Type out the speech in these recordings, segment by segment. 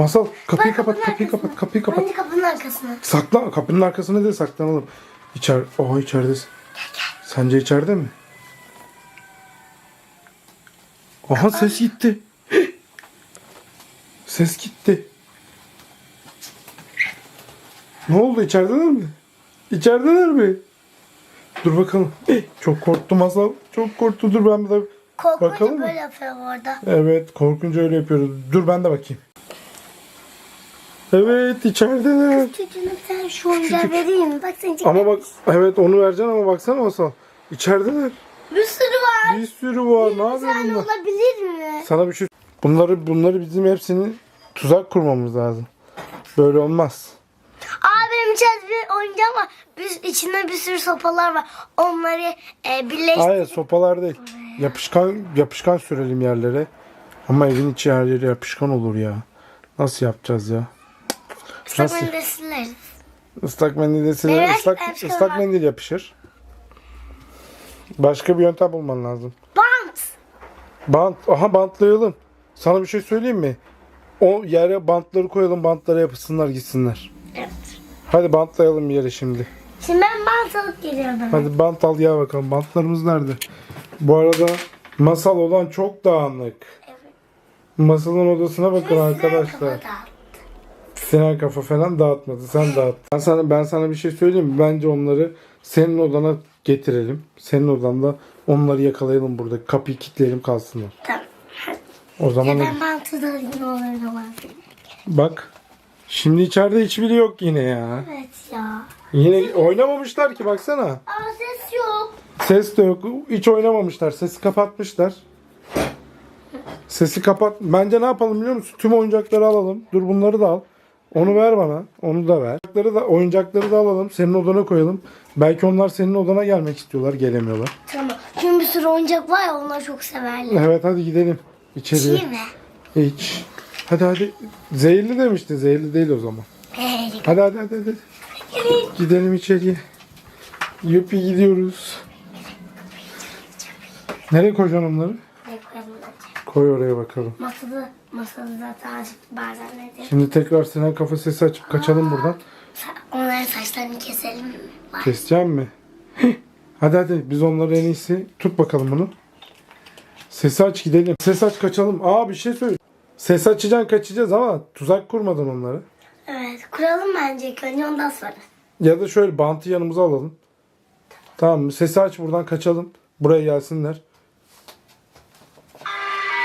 Masal kapıyı Ben kapat, kapının kapıyı arkasına. kapat, kapıyı kapat. Bence kapının arkasına. Sakla, kapının arkasına değil saklanalım. İçer, oha içeride. Sence içeride mi? Aha ses gitti. Ses gitti. Ne oldu içerideler mi? İçerideler mi? Dur bakalım. Eh, Çok korktum Masal. Çok korktu. Dur ben bir de... Bakalım Korkunca mı? böyle yapıyor orada. Evet korkunca öyle yapıyoruz. Dur ben de bakayım. Evet içerideler. Çocuğuna bir tane şu oyuncağı vereyim. Bak sen Ama bak evet onu vereceksin ama baksana Masal. İçerideler. Bir sürü var. Bir sürü var. Ne Bir yapıyor tane bunlar? olabilir mi? Sana bir şey... Bunları bunları bizim hepsini tuzak kurmamız lazım. Böyle olmaz. Aa benim içeride bir oyuncağım var. Bir, içinde bir sürü sopalar var. Onları e, birleştir. Hayır sopalar değil. Yapışkan yapışkan sürelim yerlere. Ama evin içi her yeri yapışkan olur ya. Nasıl yapacağız ya? Islak nasıl? mendil sileriz. Islak mendil siler, Evet, ıslak, ıslak mendil yapışır. Başka bir yöntem bulman lazım. Bant. Bant, aha bantlayalım. Sana bir şey söyleyeyim mi? O yere bantları koyalım, bantlara yapışsınlar gitsinler. Evet. Hadi bantlayalım bir yere şimdi. Şimdi ben bant alıp geliyorum. Hadi bant al ya bakalım. Bantlarımız nerede? Bu arada masal olan çok dağınık. Evet. Masalın odasına bakın Sinan arkadaşlar. dağıttı. Sinan kafa falan dağıtmadı. Sen dağıt. Ben sana, ben sana bir şey söyleyeyim mi? Bence onları senin odana getirelim. Senin odanda onları yakalayalım burada. Kapıyı kilitleyelim kalsınlar. Tamam. O zaman Ben bantı da alayım ne olur ne olmaz. bak. Şimdi içeride hiçbiri yok yine ya. Evet ya. Yine oynamamışlar ki baksana. Aa ses yok. Ses de yok. Hiç oynamamışlar. Sesi kapatmışlar. Sesi kapat. Bence ne yapalım biliyor musun? Tüm oyuncakları alalım. Dur bunları da al. Onu ver bana. Onu da ver. Oyuncakları da, oyuncakları da alalım. Senin odana koyalım. Belki onlar senin odana gelmek istiyorlar. Gelemiyorlar. Tamam. Çünkü bir sürü oyuncak var ya onlar çok severler. Evet hadi gidelim. İçeriye. Çiğ mi? Hiç. Hadi hadi. Zehirli demişti. Zehirli değil o zaman. Hey. Hadi hadi hadi. hadi. Gidelim içeriye. Yupi gidiyoruz. Nereye koyacaksın onları? Koy oraya bakalım. Masada, masada zaten azıcık bazen ne Şimdi tekrar Sinan kafa sesi açıp kaçalım buradan. Onların saçlarını keselim mi? Var. Keseceğim mi? hadi hadi biz onları en iyisi tut bakalım bunu. Sesi aç gidelim. Ses aç kaçalım. Aa bir şey söyle. Ses açacaksın kaçacağız ama tuzak kurmadın onları. Evet kuralım bence ilk önce ondan sonra. Ya da şöyle bantı yanımıza alalım. Tamam mı? Sesi aç buradan kaçalım. Buraya gelsinler.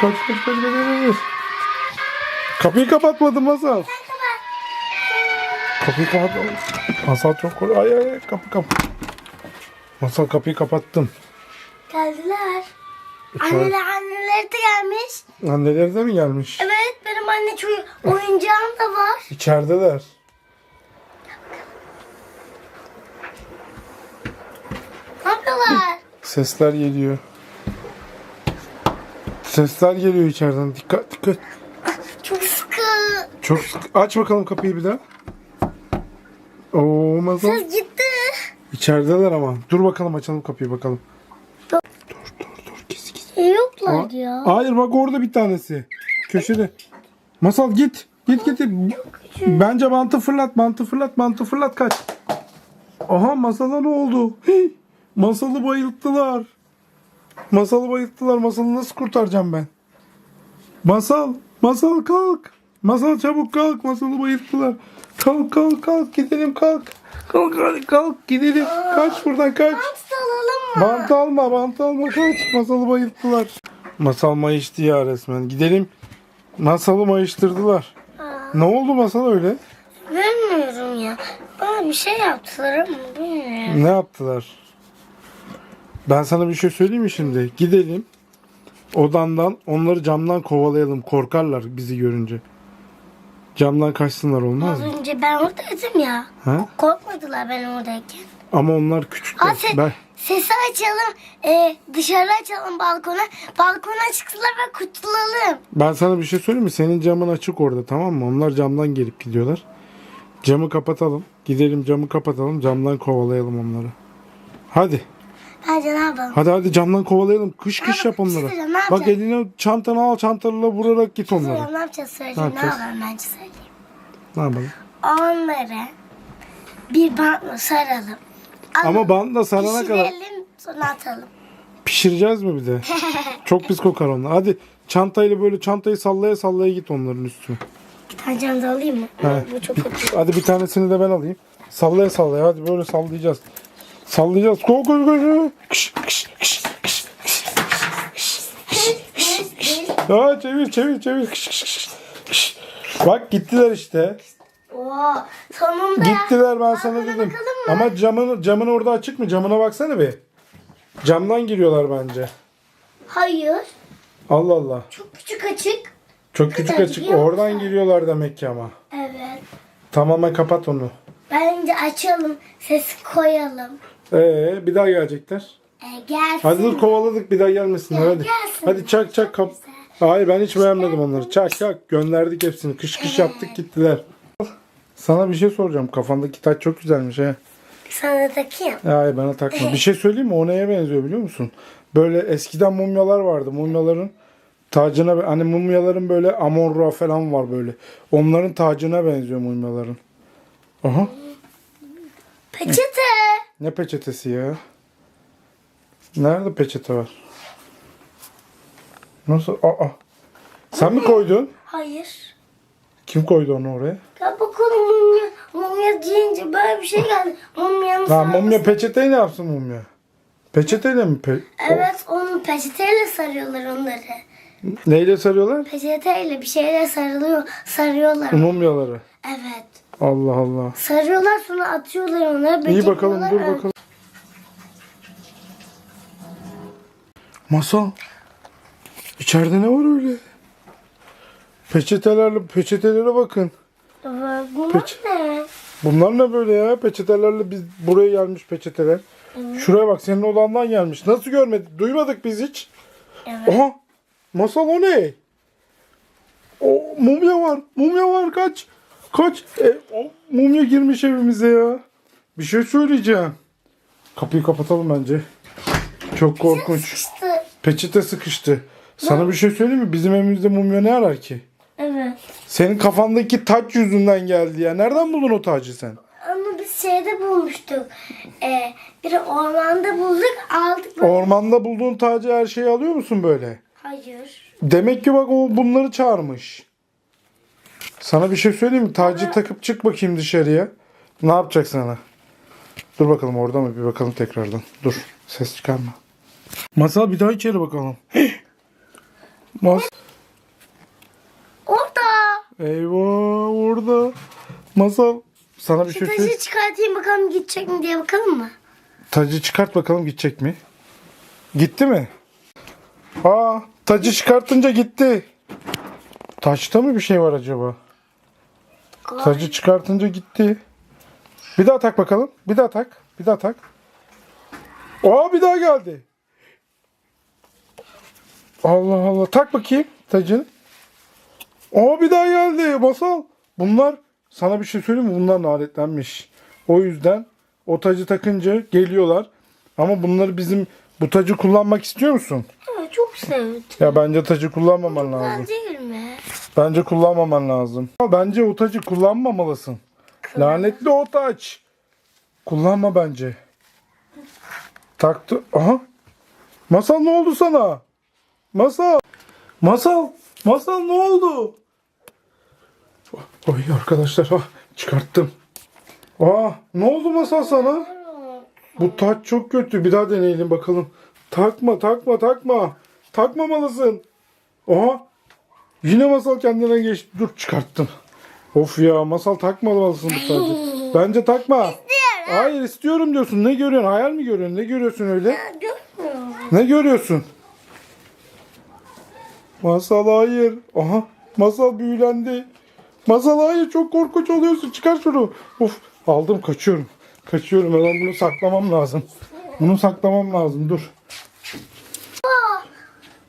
Kaç kaç kaç kaç kaç. kaç. Kapıyı kapatmadım Masal. Kapıyı kapat. Masal çok korkuyor. Ay ay kapı kapı. Masal kapıyı kapattım. Geldiler. İçeri- Anneler anneleri de gelmiş. Anneleri de mi gelmiş? Evet benim anne çocuğu oyuncağım da var. İçerideler. Ne yapıyorlar? Sesler geliyor. Sesler geliyor içeriden. Dikkat dikkat. Çok sıkı. Çok sık. Aç bakalım kapıyı bir daha. Oo Masal. Ses gitti. İçerideler ama. Dur bakalım açalım kapıyı bakalım. Dur. Dur dur gizli gizli. E, yoklar ya. Hayır bak orada bir tanesi. Köşede. Masal git. Git git. Bence mantı fırlat mantı fırlat mantı fırlat kaç. Aha masala ne oldu? Hii, masalı bayılttılar. Masalı bayılttılar. Masalı nasıl kurtaracağım ben? Masal. Masal kalk. Masal çabuk kalk. Masalı bayılttılar. Kalk kalk kalk gidelim kalk. Kalk kalk kalk gidelim. Kaç buradan kaç. Bant da alalım mı? Bant alma, bant alma kaç. Masalı bayılttılar. Masal mayıştı ya resmen. Gidelim. Masalı mayıştırdılar. Ne oldu masal öyle? bilmiyorum ya. Bana bir şey yaptılar ama bilmiyorum. Ne yaptılar? Ben sana bir şey söyleyeyim mi şimdi? Gidelim. Odandan onları camdan kovalayalım. Korkarlar bizi görünce. Camdan kaçsınlar olmaz Az mı? önce ben oradaydım ya. Ha? Korkmadılar ben oradayken. Ama onlar küçükler. Aa, se- Ben... sesi açalım. E, dışarı açalım balkona. Balkona çıksınlar ve kurtulalım. Ben sana bir şey söyleyeyim mi? Senin camın açık orada tamam mı? Onlar camdan gelip gidiyorlar. Camı kapatalım. Gidelim camı kapatalım. Camdan kovalayalım onları. Hadi. Bence ne yapalım? Hadi hadi camdan kovalayalım. Kış kış yap şey onları. ne Bak yapacağız? eline çantanı al çantalarla vurarak git onları. Söyleyeyim, ne yapacağız söyleyeceğim. Ne, yapacağız? yapalım bence söyleyeyim. Ne yapalım? Onları bir bantla saralım. Ama bantla sarana kadar Pişirelim sonra atalım. pişireceğiz mi bir de? Çok pis kokar onlar. Hadi çantayla böyle çantayı sallaya sallaya git onların üstüne. Bir tane can da alayım mı? He. Bu çok kötü. hadi bir tanesini de ben alayım. Sallaya sallaya hadi böyle sallayacağız. Sallayacağız. Koy koy. koy. Kış, kış, kış. Aa, çevir çevir çevir. Kış, kış, kış, kış. Bak gittiler işte. Oo, sonunda. Gittiler ben sana dedim. bakalım mı? Ama camın camın orada açık mı? Camına baksana bir. Camdan giriyorlar bence. Hayır. Allah Allah. Çok küçük açık. Çok küçük açık. giriyor Oradan giriyorlar demek ki ama. Evet. Tamamen kapat onu. Bence açalım. Ses koyalım. Ee, bir daha gelecekler. E, gelsin. Hadi dur kovaladık bir daha gelmesinler Ya hadi. gelsin. Hadi çak çak kap. Hayır ben hiç beğenmedim onları. Çak çak gönderdik hepsini. Kış kış yaptık gittiler. Sana bir şey soracağım. Kafandaki taç çok güzelmiş he. Sana takayım. Hayır bana takma. Bir şey söyleyeyim mi? O neye benziyor biliyor musun? Böyle eskiden mumyalar vardı. Mumyaların tacına hani mumyaların böyle Amon-Ra falan var böyle. Onların tacına benziyor mumyaların. Aha. Peçete. Ne peçetesi ya? Nerede peçete var? Nasıl? Aa. Sen mi koydun? Hayır. Kim koydu onu oraya? Ya bakalım mumya. Mumya deyince böyle bir şey geldi. Mumyanın Lan sarması- mumya peçeteyi ne yapsın mumya? Peçeteyle mi? Pe- Evet onu peçeteyle sarıyorlar onları. Neyle sarıyorlar? Peçeteyle bir şeyle sarılıyor. Sarıyorlar. Mumyaları. Evet. Allah Allah. Sarıyorlar sonra atıyorlar onları. İyi bakalım dur bakalım. Masal. İçeride ne var öyle? Peçetelerle peçetelere bakın. Evet, Bunlar Peç- ne? Bunlar ne böyle ya? Peçetelerle biz buraya gelmiş peçeteler. Şuraya bak senin odandan gelmiş. Nasıl görmedik? Duymadık biz hiç. Evet. Aha! Masal o ne? O mumya var. Mumya var kaç. Kaç. E, o mumya girmiş evimize ya. Bir şey söyleyeceğim. Kapıyı kapatalım bence. Çok korkunç. Sıkıştı. Peçete sıkıştı. Sana bir şey söyleyeyim mi? Bizim evimizde mumya ne arar ki? Evet. Senin kafandaki taç yüzünden geldi ya. Nereden buldun o tacı sen? Onu biz şeyde bulmuştuk. Ee, bir ormanda bulduk aldık. Böyle. Ormanda bulduğun tacı her şeyi alıyor musun böyle? Hayır. Demek ki bak o bunları çağırmış. Sana bir şey söyleyeyim mi? Tacı takıp çık bakayım dışarıya. Ne yapacak sana? Dur bakalım orada mı? Bir bakalım tekrardan. Dur. Ses çıkarma. Masal bir daha içeri bakalım. Mas Orada. Eyvah orada. Masal sana bir şey söyleyeyim. Taşı çıkartayım bakalım gidecek mi diye bakalım mı? Tacı çıkart bakalım gidecek mi? Gitti mi? Aa, tacı çıkartınca gitti. Taçta mı bir şey var acaba? Tacı çıkartınca gitti. Bir daha tak bakalım. Bir daha tak. Bir daha tak. Aa bir daha geldi. Allah Allah. Tak bakayım tacını. Aa bir daha geldi. Masal. Bunlar sana bir şey söyleyeyim mi? Bunlar lanetlenmiş. O yüzden o tacı takınca geliyorlar. Ama bunları bizim bu tacı kullanmak istiyor musun? Evet, çok sevdim. Ya bence tacı kullanmaman lazım. Ben değil mi? Bence kullanmaman lazım. Bence o tacı kullanmamalısın. Lanetli o taç. Kullanma bence. Taktı. Aha. Masal ne oldu sana? Masal. Masal. Masal ne oldu? Oy arkadaşlar ah, çıkarttım. Aa, ne oldu masal sana? Bu taç çok kötü. Bir daha deneyelim bakalım. Takma takma takma. Takmamalısın. Aha Yine masal kendine geçti. Dur çıkarttım. Of ya masal takmamalısın bu tacı. Bence takma. Hayır istiyorum diyorsun. Ne görüyorsun? Hayal mi görüyorsun? Ne görüyorsun öyle? Ne görüyorsun? Masal hayır. Aha masal büyülendi. Masal hayır çok korkunç oluyorsun. Çıkar şunu. Of aldım kaçıyorum. Kaçıyorum. Ben bunu saklamam lazım. Bunu saklamam lazım. Dur. Aa,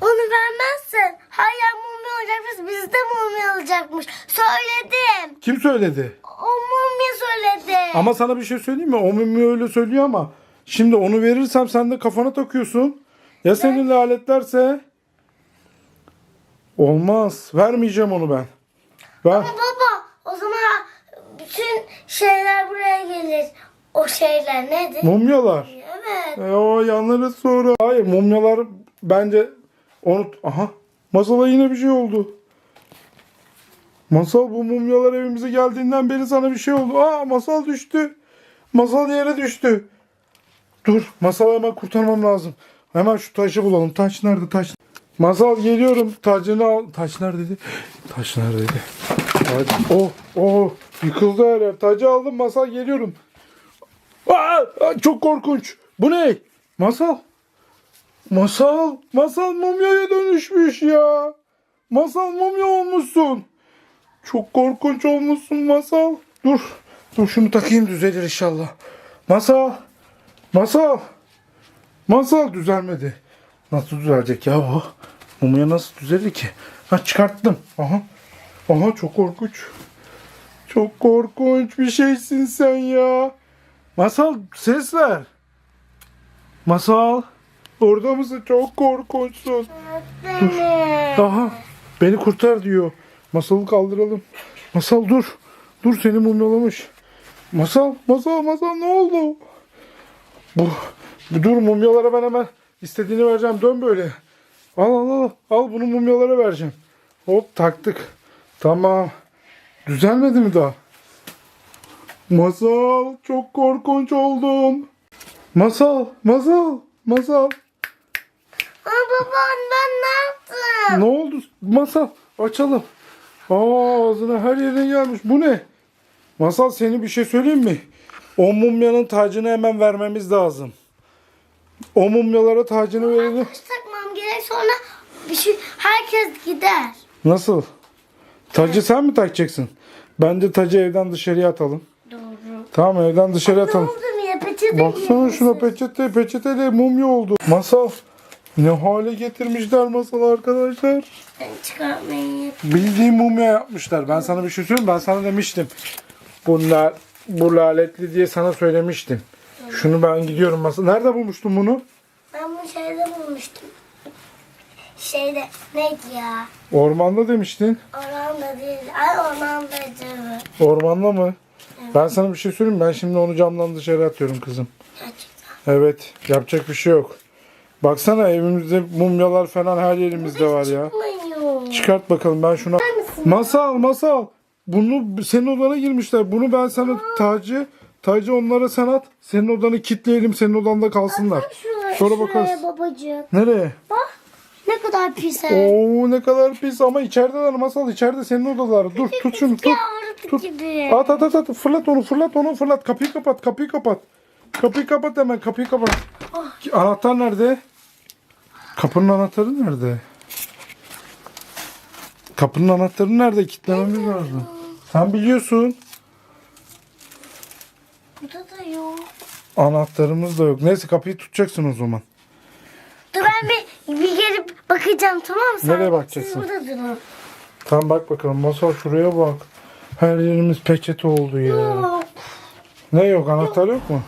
onu vermezsen hala mumya olacakmış bizde mumya olacakmış. Söyledim. Kim söyledi? O mumya söyledi. Ama sana bir şey söyleyeyim mi? O mumya öyle söylüyor ama Şimdi onu verirsem sen de kafana takıyorsun. Ya seninle aletlerse? Olmaz. Vermeyeceğim onu ben. Ver. Ama baba o zaman bütün şeyler buraya gelir. O şeyler nedir? Mumyalar. Evet. E, o yanları sonra. Hayır mumyalar bence onu... Aha. Masala yine bir şey oldu. Masal bu mumyalar evimize geldiğinden beri sana bir şey oldu. Aa masal düştü. Masal yere düştü. Dur masalı hemen kurtarmam lazım. Hemen şu taşı bulalım. Taş nerede taş? Masal geliyorum. Tacını al. Taş neredeydi? Taş neredeydi? Taç. Oh oh yıkıldı her yer. Tacı aldım masal geliyorum. Aa, çok korkunç. Bu ne? Masal. Masal. Masal mumyaya dönüşmüş ya. Masal mumya olmuşsun. Çok korkunç olmuşsun masal. Dur. Dur şunu takayım düzelir inşallah. Masal. Masal. Masal düzelmedi. Nasıl düzelecek ya bu? Mumya nasıl düzelir ki? Ha çıkarttım. Aha. Aha çok korkunç. Çok korkunç bir şeysin sen ya. Masal ses ver. Masal. Orada mısın? Çok korkunçsun. Öğretmenim. Aha beni kurtar diyor. Masalı kaldıralım. Masal dur. Dur seni mumyalamış. Masal, masal, masal ne oldu? Bu, bu dur mumyalara ben hemen istediğini vereceğim. Dön böyle. Al al al. Al bunu mumyalara vereceğim. Hop taktık. Tamam. Düzelmedi mi daha? Masal çok korkunç oldum. Masal, masal, masal. Ama baba ben ne yaptım? Ne oldu? Masal açalım. Aa ağzına her yerine gelmiş. Bu ne? Masal seni bir şey söyleyeyim mi? O mumyanın tacını hemen vermemiz lazım. O mumyalara tacını verelim. Taş takmam gerek sonra bir şey herkes gider. Nasıl? Tacı sen mi takacaksın? Bence tacı evden dışarıya atalım. Doğru. Tamam evden dışarı Ne atalım. oldu niye peçete Baksana şuna peçete peçeteyle mumya oldu. Masal ne hale getirmişler masal arkadaşlar. Ben çıkartmayayım. Bildiğin mumya yapmışlar. Ben sana bir şey söyleyeyim mi? Ben sana demiştim. Bunlar bu laletli diye sana söylemiştim. Şunu ben gidiyorum masa. Nerede bulmuştun bunu? Ben bunu şeyde bulmuştum. Şeyde neydi ya? Ormanda demiştin. Ormanda değil. Ay ormandaydı. Ormanda mı? Ben sana bir şey söyleyeyim mi? Ben şimdi onu camdan dışarı atıyorum kızım. Gerçekten. Evet. Yapacak bir şey yok. Baksana evimizde mumyalar falan her yerimizde var ya. Çıkmıyor. Çıkart bakalım ben şuna. Masal masal. Bunu senin odana girmişler. Bunu ben sana tacı tacı onlara sen at. Senin odanı kitleyelim. Senin odanda kalsınlar. Şuraya, Sonra şuraya bakarız. babacığım. Nereye? Bak ne kadar pis. ev. Oo ne kadar pis ama içerideler masal içeride senin odalar. Dur tut şunu tut. Tut. gibi. At at at at fırlat onu fırlat onu fırlat. Kapıyı kapat kapıyı kapat. Kapıyı kapat hemen kapıyı kapat. Anahtar nerede? Kapının anahtarı nerede? Kapının anahtarı nerede? Kilitlememiz lazım. Sen biliyorsun. Burada da yok. Anahtarımız da yok. Neyse kapıyı tutacaksın o zaman. Dur ben bir, bir gelip bakacağım tamam mı? Sen- Nereye bakacaksın? Siz burada durun. Tamam bak bakalım. Masal şuraya bak. Her yerimiz peçete oldu ya. Yok. Ne yok? Anahtar yok mu?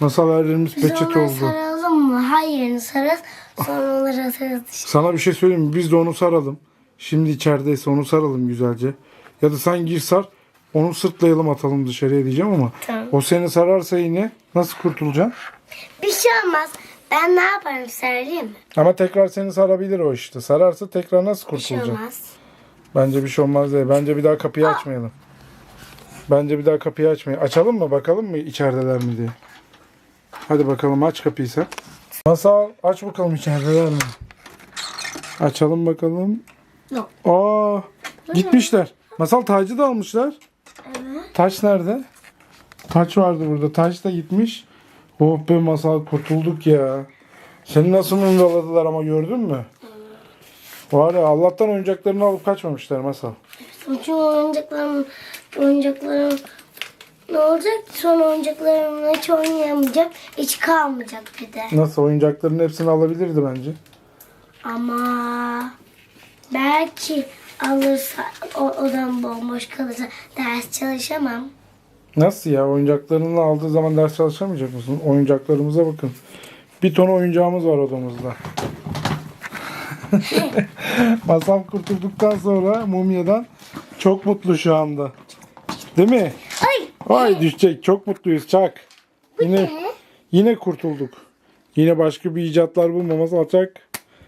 Masal her yerimiz Biz peçete onları oldu. saralım mı? Yerini sararız. Sonra onları atarız dışarı. Sana bir şey söyleyeyim mi? Biz de onu saralım. Şimdi içerideyse onu saralım güzelce. Ya da sen gir sar. Onu sırtlayalım atalım dışarıya diyeceğim ama. Tamam. O seni sararsa yine nasıl kurtulacaksın? Bir şey olmaz. Ben ne yaparım söyleyeyim mi? Ama tekrar seni sarabilir o işte. Sararsa tekrar nasıl Bir şey kurtulacaksın? olmaz. Bence bir şey olmaz değil. Bence bir daha kapıyı açmayalım. Bence bir daha kapıyı açmayalım. Açalım mı? Bakalım mı içerideler mi diye. Hadi bakalım aç kapıyı sen. Masal aç bakalım içerideler mi? Açalım bakalım. Yok. Aa gitmişler. Masal tacı da almışlar. Evet. Taç nerede? Taç vardı burada. Taç da gitmiş. Oh be masal kurtulduk ya. Seni nasıl mumyaladılar ama gördün mü? Var ya Allah'tan oyuncaklarını alıp kaçmamışlar masal. Bütün oyuncaklarım, oyuncaklarım ne olacak? Sonra oyuncaklarımla hiç oynayamayacağım. Hiç kalmayacak bir de. Nasıl oyuncakların hepsini alabilirdi bence. Ama belki alırsa o odan bomboş kalırsa ders çalışamam. Nasıl ya? Oyuncaklarını aldığı zaman ders çalışamayacak mısın? Oyuncaklarımıza bakın. Bir ton oyuncağımız var odamızda. Masal kurtulduktan sonra mumyadan çok mutlu şu anda. Değil mi? Ay. Düşecek. Çok mutluyuz Çak. Yine Ne? yine kurtulduk. Yine başka bir icatlar bulmamız alacak.